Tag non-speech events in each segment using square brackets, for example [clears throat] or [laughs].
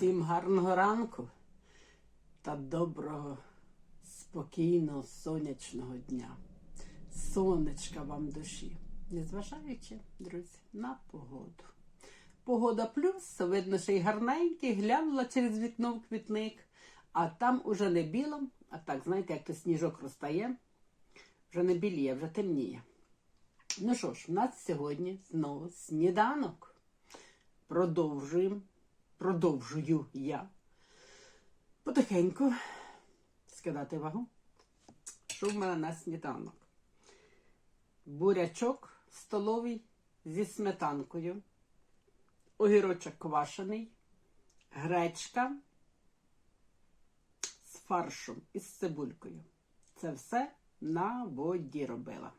Всім гарного ранку та доброго, спокійного, сонячного дня. Сонечка вам душі, незважаючи, друзі, на погоду. Погода плюс, видно, що й гарненький, глянула через вікно в квітник, а там уже не білом, а так, знаєте, як то сніжок розтає, вже не біліє, вже темніє. Ну що ж, у нас сьогодні знову сніданок. Продовжуємо, продовжую я потихеньку скидати вагу. Що в мене на сніданок? Бурячок столовий зі сметанкою, огірочок квашений, гречка з фаршем і з цибулькою. Це все на воді робила.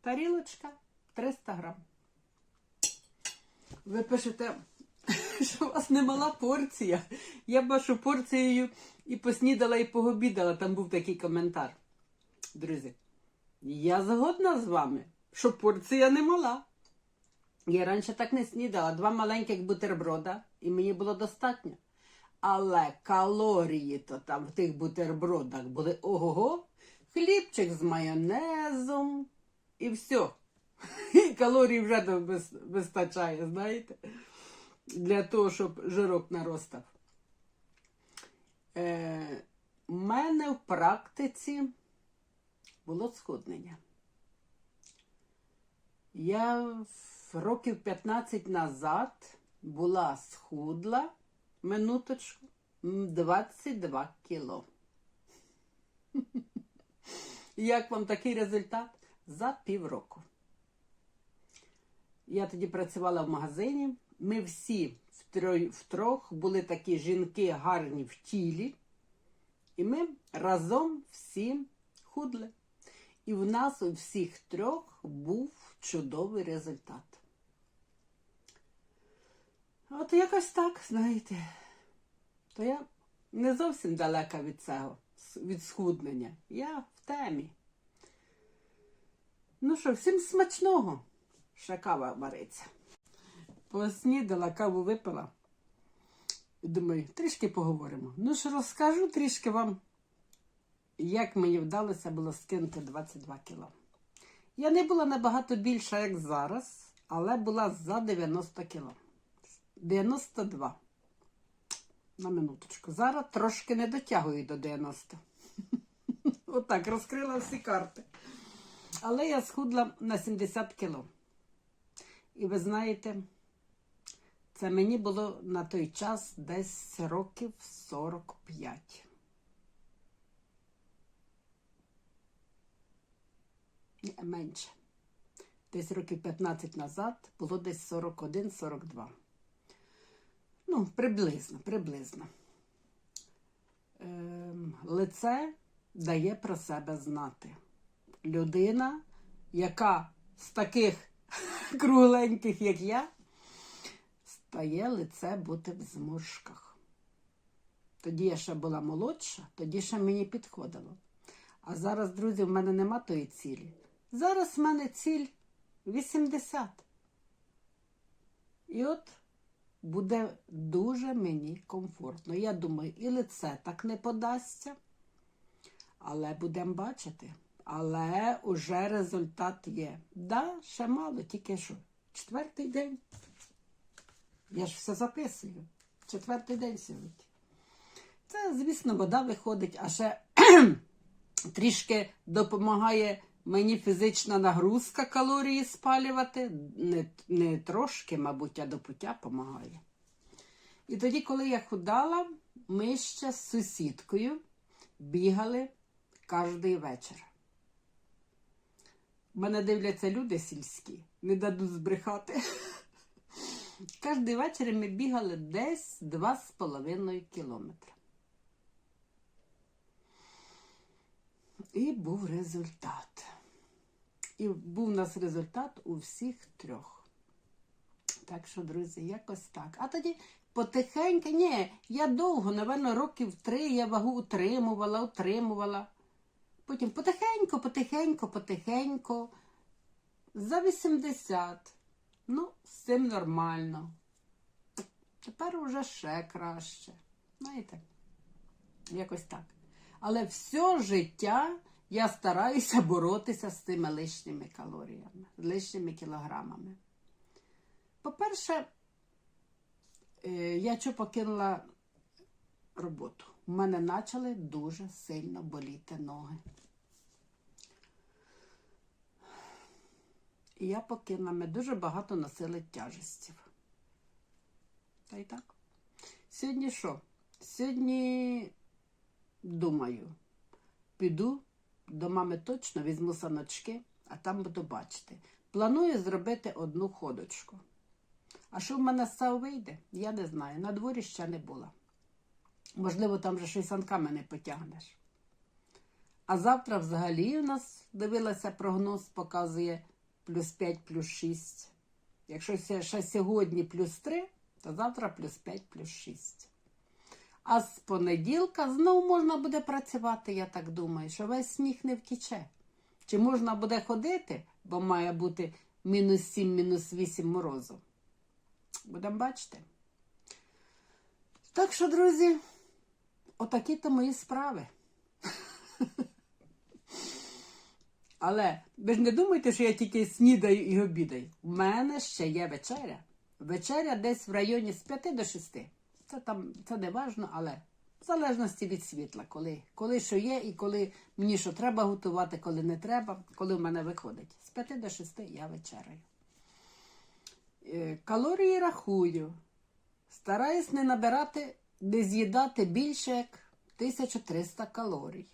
Тарілочка 300 грам. Ви пишете, [laughs] що у вас немала порція. Я б вашу порцією і поснідала, і пообідала. Там був такий коментар. Друзі, я згодна з вами, що порція немала. Я раніше так не снідала. Два маленьких бутерброда, і мені було достатньо. Але калорії то там в тих бутербродах були ого-го, хлібчик з майонезом і все. І [laughs] калорій вже вистачає, знаєте, для того, щоб жирок наростав. Е, У мене в практиці було схуднення. Я років 15 назад була схудла минуточку 22 кіло. [laughs] Як вам такий результат? За півроку. Я тоді працювала в магазині. Ми всі втрьох були такі жінки гарні в тілі. І ми разом всі худли. І в нас у всіх трьох був чудовий результат. От якось так, знаєте. То я не зовсім далека від цього, від схуднення. Я в темі. Ну що, всім смачного. Ще кава вариться. Поснідала, каву випила. Думаю, трішки поговоримо. Ну ж розкажу трішки вам, як мені вдалося було скинути 22 кіло. Я не була набагато більша, як зараз, але була за 90 кіло. 92. На минуточку. Зараз трошки не дотягую до 90. [laughs] Отак, розкрила всі карти. Але я схудла на 70 кіло. І ви знаєте, це мені було на той час десь років 45. Ні, менше. Десь років 15 назад було десь 41-42. Ну, приблизно, приблизно. Ем, лице дає про себе знати. Людина, яка з таких [laughs] кругленьких, як я, стає лице бути в зморшках. Тоді я ще була молодша, тоді ще мені підходило. А зараз, друзі, в мене нема тої цілі. Зараз в мене ціль 80. І от буде дуже мені комфортно. Я думаю, і лице так не подасться. Але будемо бачити. Але уже результат є. Да, ще мало, тільки що. Четвертий день. Я ж все записую. Четвертий день сьогодні. Це, звісно, вода виходить, а ще [clears throat] трішки допомагає мені фізична нагрузка калорії спалювати. Не, не трошки, мабуть, а до пуття допомагає. І тоді, коли я худала, ми ще з сусідкою бігали кожний вечір. Мене дивляться люди сільські, не дадуть збрехати. Кожний вечір ми бігали десь 2,5 кілометри. І був результат. І був у нас результат у всіх трьох. Так що, друзі, якось так. А тоді потихеньку, ні, я довго, напевно, років три я вагу утримувала, утримувала. Потім потихеньку, потихеньку, потихеньку. За 80. Ну, з цим нормально. Тепер уже ще краще. Знаєте, якось так. Але все життя я стараюся боротися з цими лишніми калоріями, лишніми кілограмами. По-перше, е, я що покинула роботу. У мене почали дуже сильно боліти ноги. І я покинула, ми дуже багато носили тяжестів. Та й так. Сьогодні що? Сьогодні думаю, піду до мами точно візьму саночки, а там буду бачити. Планую зробити одну ходочку. А що в мене з цього вийде, я не знаю. На дворі ще не була. Можливо, там вже щось санками не потягнеш. А завтра взагалі у нас дивилася прогноз, показує плюс 5, плюс 6. Якщо ще сьогодні плюс 3, то завтра плюс 5, плюс 6. А з понеділка знову можна буде працювати, я так думаю, що весь сніг не втіче. Чи можна буде ходити, бо має бути мінус 7, мінус 8 морозу. Будемо бачити. Так що, друзі, отакі то мої справи. Але ви ж не думайте, що я тільки снідаю і обідаю. У мене ще є вечеря. Вечеря десь в районі з 5 до 6. Це там це не важно, але в залежності від світла, коли, коли що є, і коли мені що треба готувати, коли не треба, коли в мене виходить. З 5 до 6 я вечеряю. Е, Калорії рахую. Стараюсь не набирати, не з'їдати більше як 1300 калорій.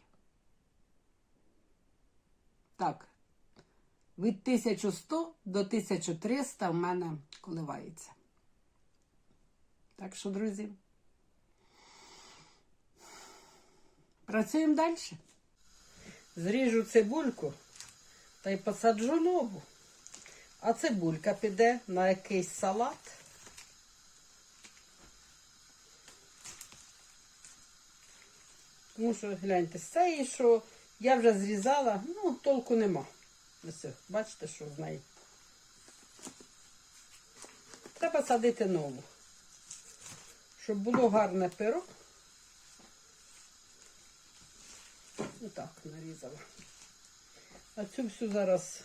Так, від 1100 до 1300 в мене коливається. Так що, друзі, працюємо далі. Зріжу цибульку та й посаджу нову. А цибулька піде на якийсь салат. Тому що гляньте, з цієї, що я вже зрізала, ну, толку нема. Ось, бачите, що з неї. Треба садити нову. Щоб було гарне перо. Отак нарізала. А цю всю зараз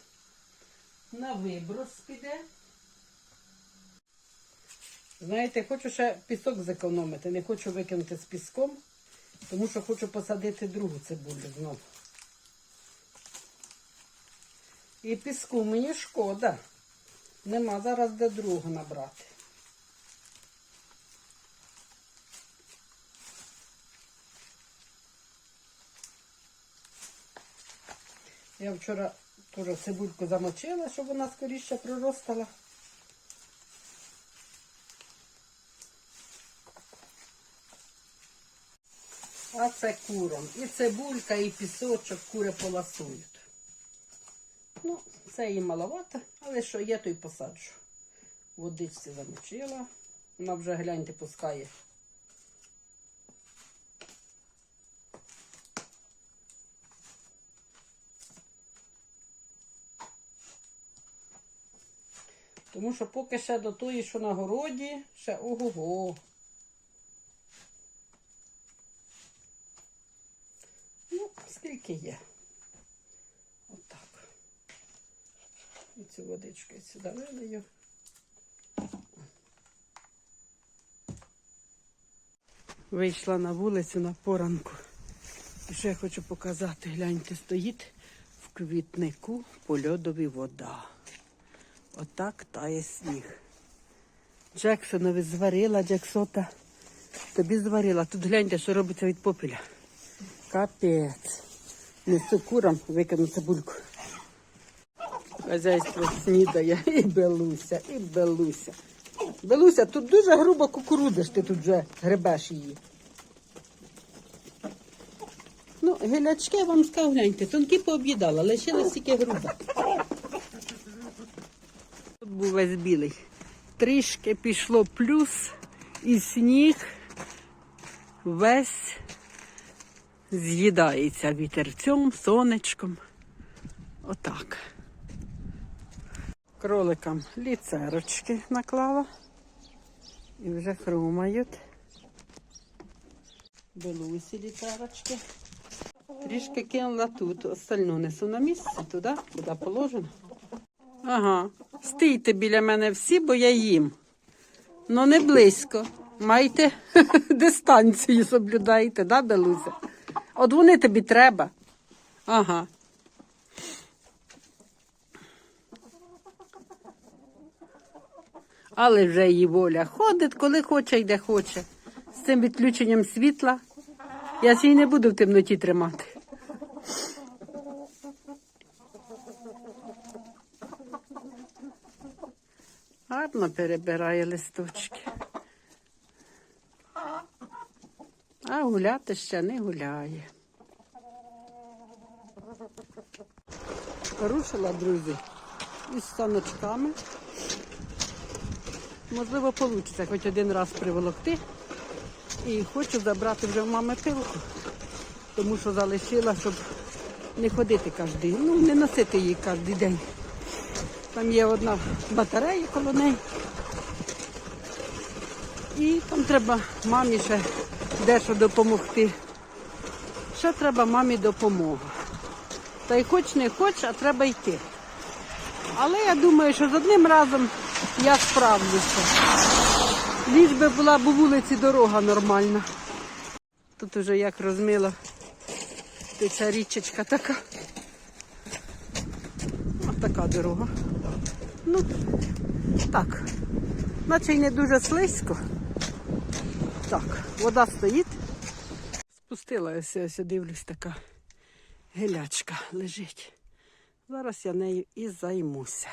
на виброс піде. Знаєте, хочу ще пісок зекономити. Не хочу викинути з піском, тому що хочу посадити другу цибулю знову. І піску мені шкода. Нема зараз де другу набрати. Я вчора теж цибульку замочила, щоб вона скоріше проростала. А це куром. І цибулька, і пісочок кури поласують. Ну, це її маловато, але що є, то й посаджу. Водичці замочила. Вона вже гляньте, пускає. Тому що поки ще до тої, що на городі, ще ого-го. Ну, скільки є. Отак. І цю водичку сюди вилию. Вийшла на вулицю на поранку. І ще хочу показати, гляньте, стоїть в квітнику польодові вода. Отак тає сніг. Джексонові зварила, Джексота. Тобі зварила. Тут гляньте, що робиться від попеля. Капець. Несу курам, викину цибульку. Хазяйство снідає і белуся, і белуся. Белуся, тут дуже грубо кукурудиш, ти тут вже гребеш її. Ну, гілячки я вам скажу, гляньте, тонкі пооб'їдала, лишилась тільки груба. Тут був весь білий. Трішки пішло плюс і сніг весь з'їдається вітерцем, сонечком. Отак. Кроликам ліцерочки наклала. І вже хрумають. Белусі літерочки. Трішки кинула тут, остальну несу на місце, туди, куди положено. Ага. Стійте біля мене всі, бо я їм. Ну не близько. Майте [laughs] дистанцію соблюдаєте, да, Белуся? От вони тобі треба. Ага. Але вже її воля ходить, коли хоче і де хоче. З цим відключенням світла. Я її не буду в темноті тримати. Гарно перебирає листочки. Гуляти ще не гуляє. Рушила, друзі, із станочками. Можливо, вийде хоч один раз приволокти. І хочу забрати вже в мами пилку, тому що залишила, щоб не ходити кожен. Ну, не носити її кожен день. Там є одна батарея коло неї. І там треба мамі ще дещо допомогти. Ще треба мамі допомога. Та й хоч не хоч, а треба йти. Але я думаю, що з одним разом я справлюся. Ліж би була б у вулиці дорога нормальна. Тут уже як розмила ця річечка така. Ось така дорога. Ну, так. Наче й не дуже слизько. Так, вода стоїть. Спустилася, ось дивлюсь, така гелячка лежить. Зараз я нею і займуся.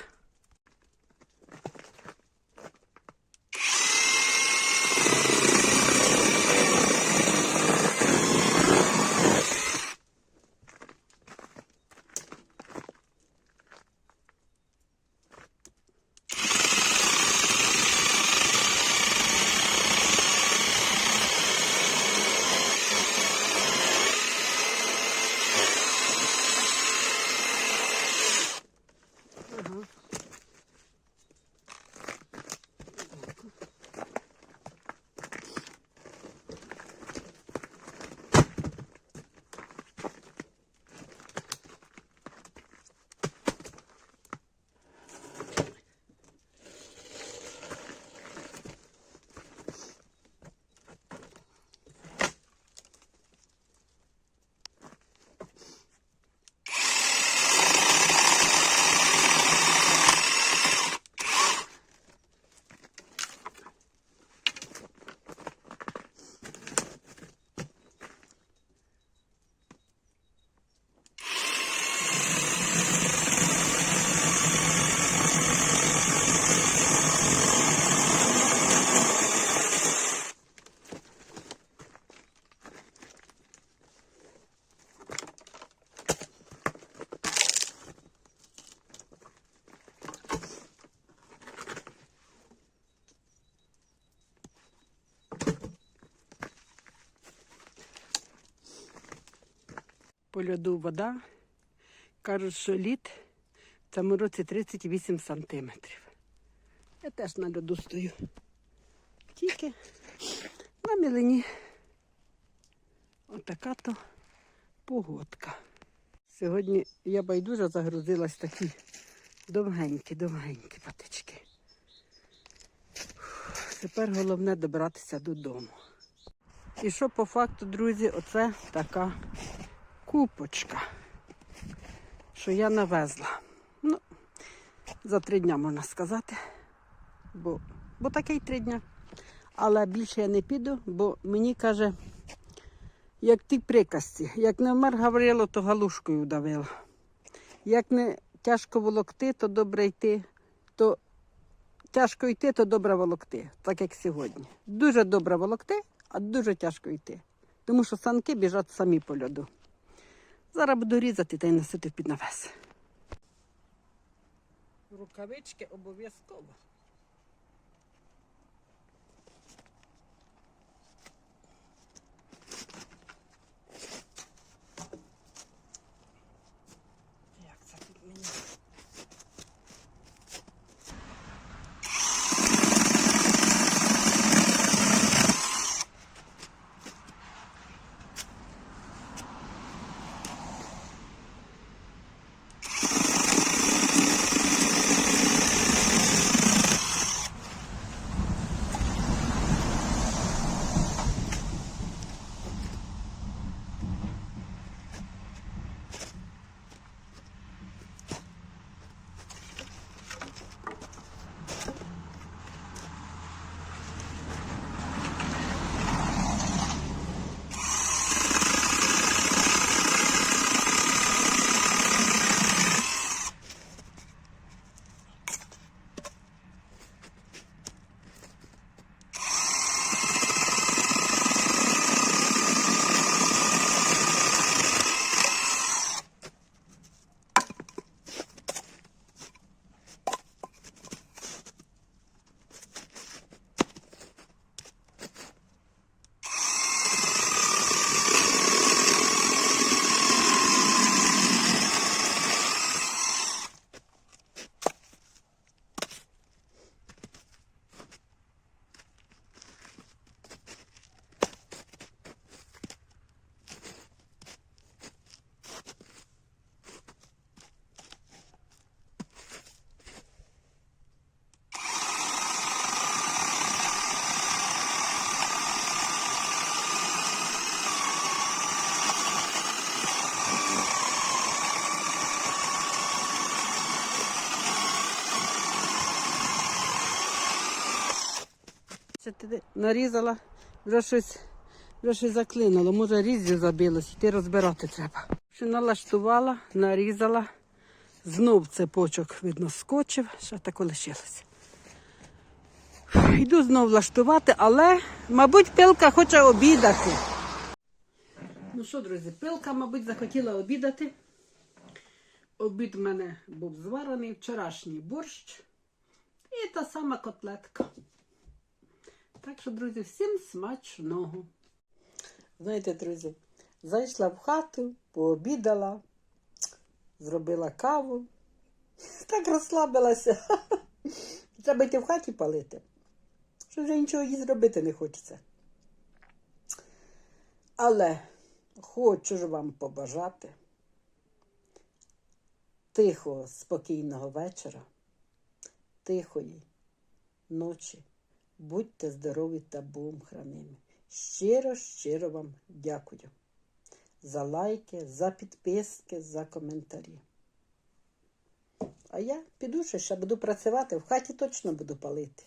По льоду вода. Кажуть, що лід в цьому році 38 сантиметрів. Я теж на льоду стою. Тільки на мілині. Отака то погодка. Сьогодні я байдуже загрузилась такі довгенькі, довгенькі патички. Тепер головне добратися додому. І що по факту, друзі, оце така купочка, що я навезла. Ну, за три дня можна сказати. Бо, бо такий три дня. Але більше я не піду, бо мені каже, як ті приказці, як не вмер Гаврило, то галушкою давила. Як не тяжко волокти, то добре йти, то тяжко йти, то добре волокти, так як сьогодні. Дуже добре волокти, а дуже тяжко йти. Тому що санки біжать самі по льоду. Зараз буду різати та й носити під навес. Рукавички обов'язково. Нарізала, вже щось, вже щось заклинуло, може різзю забилось, йти розбирати треба. Ще налаштувала, нарізала. Знов цепочок, видно, скочив, ще тако лишилося. Йду знов влаштувати, але, мабуть, пилка хоче обідати. Ну що, друзі, пилка, мабуть, захотіла обідати. Обід в мене був зварений, вчорашній борщ і та сама котлетка. Так що, друзі, всім смачного. Знаєте, друзі, зайшла в хату, пообідала, зробила каву, [laughs] так розслабилася. [laughs] Треба йти в хаті палити. Що вже нічого їй зробити не хочеться. Але хочу ж вам побажати тихого, спокійного вечора, тихої ночі. Будьте здорові та Богом хранимі. Щиро, щиро вам дякую за лайки, за підписки, за коментарі. А я піду ще, буду працювати, в хаті точно буду палити.